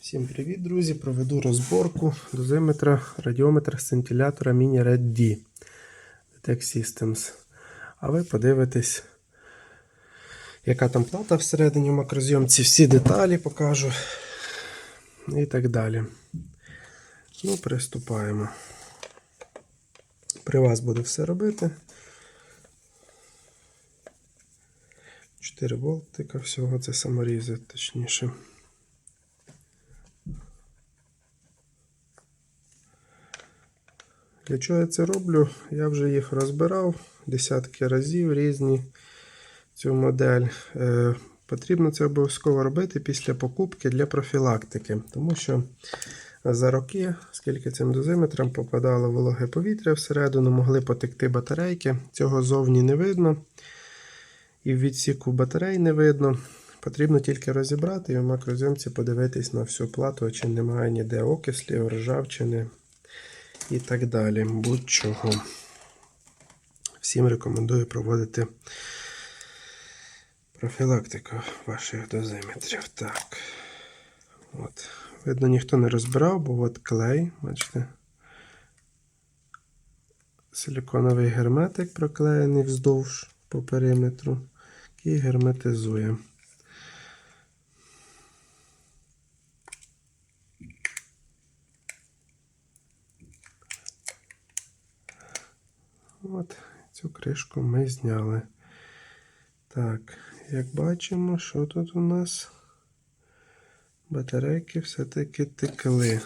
Всім привіт, друзі! Проведу розборку дозиметра радіометра сцинтилятора Mini Red D Detect Systems. А ви подивитесь, яка там плата всередині в макрозйомці, всі деталі покажу і так далі. Ну, приступаємо. При вас буду все робити. 4 болтика всього, це саморізи, точніше. Для чого я це роблю? Я вже їх розбирав десятки разів різні цю модель. Е, потрібно це обов'язково робити після покупки для профілактики, тому що за роки, скільки цим дозиметрам попадало вологе повітря всередину, могли потекти батарейки. Цього зовні не видно. І в відсіку батарей не видно. Потрібно тільки розібрати і в макрозйомці подивитись на всю плату, чи немає ніде окислів, ржавчини і так далі. Будь-чого. Всім рекомендую проводити профілактику ваших дозиметрів. Так. От. Видно, ніхто не розбирав, бо от клей, бачите. Силіконовий герметик проклеєний вздовж по периметру, який герметизує. От, цю кришку ми зняли. Так, як бачимо, що тут у нас батарейки все-таки текли.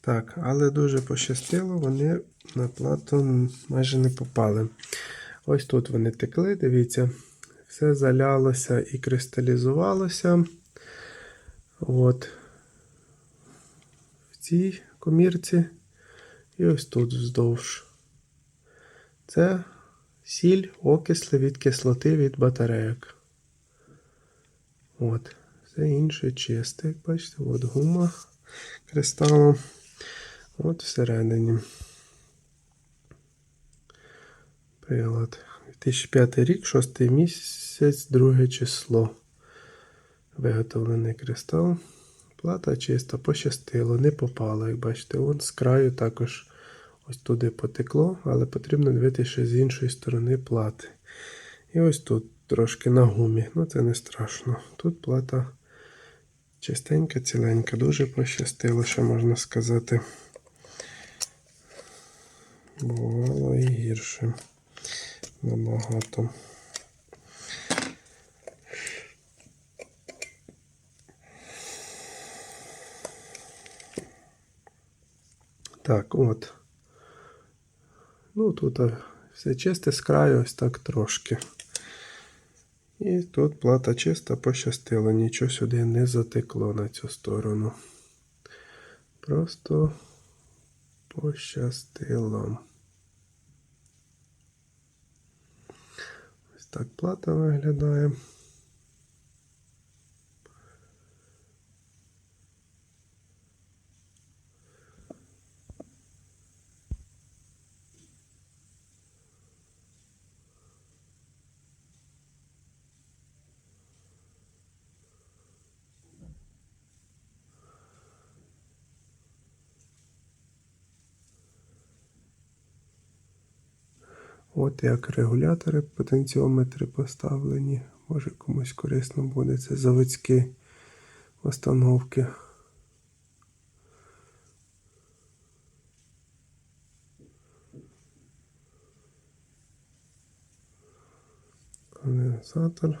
Так, але дуже пощастило, вони на плату майже не попали. Ось тут вони текли, дивіться, все залялося і кристалізувалося. От. В цій комірці. І ось тут вздовж. Це сіль, окисли від кислоти від батарейок. От. Все інше чисте, як бачите, от гума кристалом. От всередині. Прилад. 2005 рік, 6 місяць, 2 число. Виготовлений кристал. Плата чиста, пощастило, не попало, як бачите, вон з краю також ось туди потекло, але потрібно дивитися ще з іншої сторони плати. І ось тут трошки на гумі, ну це не страшно. Тут плата чистенька, ціленька, дуже пощастило, що можна сказати. Бувало і гірше набагато. Так, от. Ну, тут все чисте з краю, ось так трошки. І тут плата чиста, пощастило, нічого сюди не затекло на цю сторону. Просто пощастило. Ось так плата виглядає. От як регулятори, потенціометри поставлені. Може комусь корисно буде. Це заводські установки. Конденсатор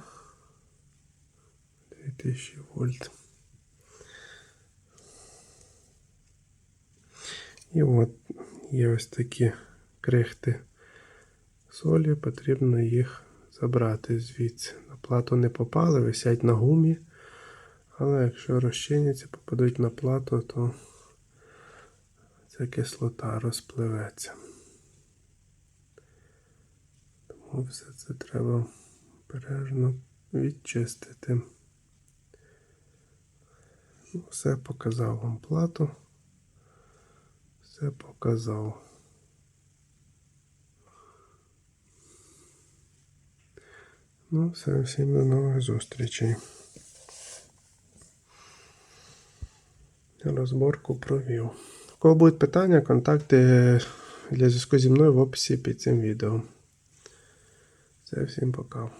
2000 вольт. І от є ось такі крихти солі, потрібно їх забрати звідси. На плату не попали, висять на гумі. Але якщо розчиняться, попадуть на плату, то ця кислота розпливеться. Тому все це треба обережно відчистити. Ну, Все показав вам плату. Все показав. Ну, все, всім до нових зустрічей. Розборку провів. У кого будуть питання, контакти для зв'язку зі мною в описі під цим відео. Це всім пока.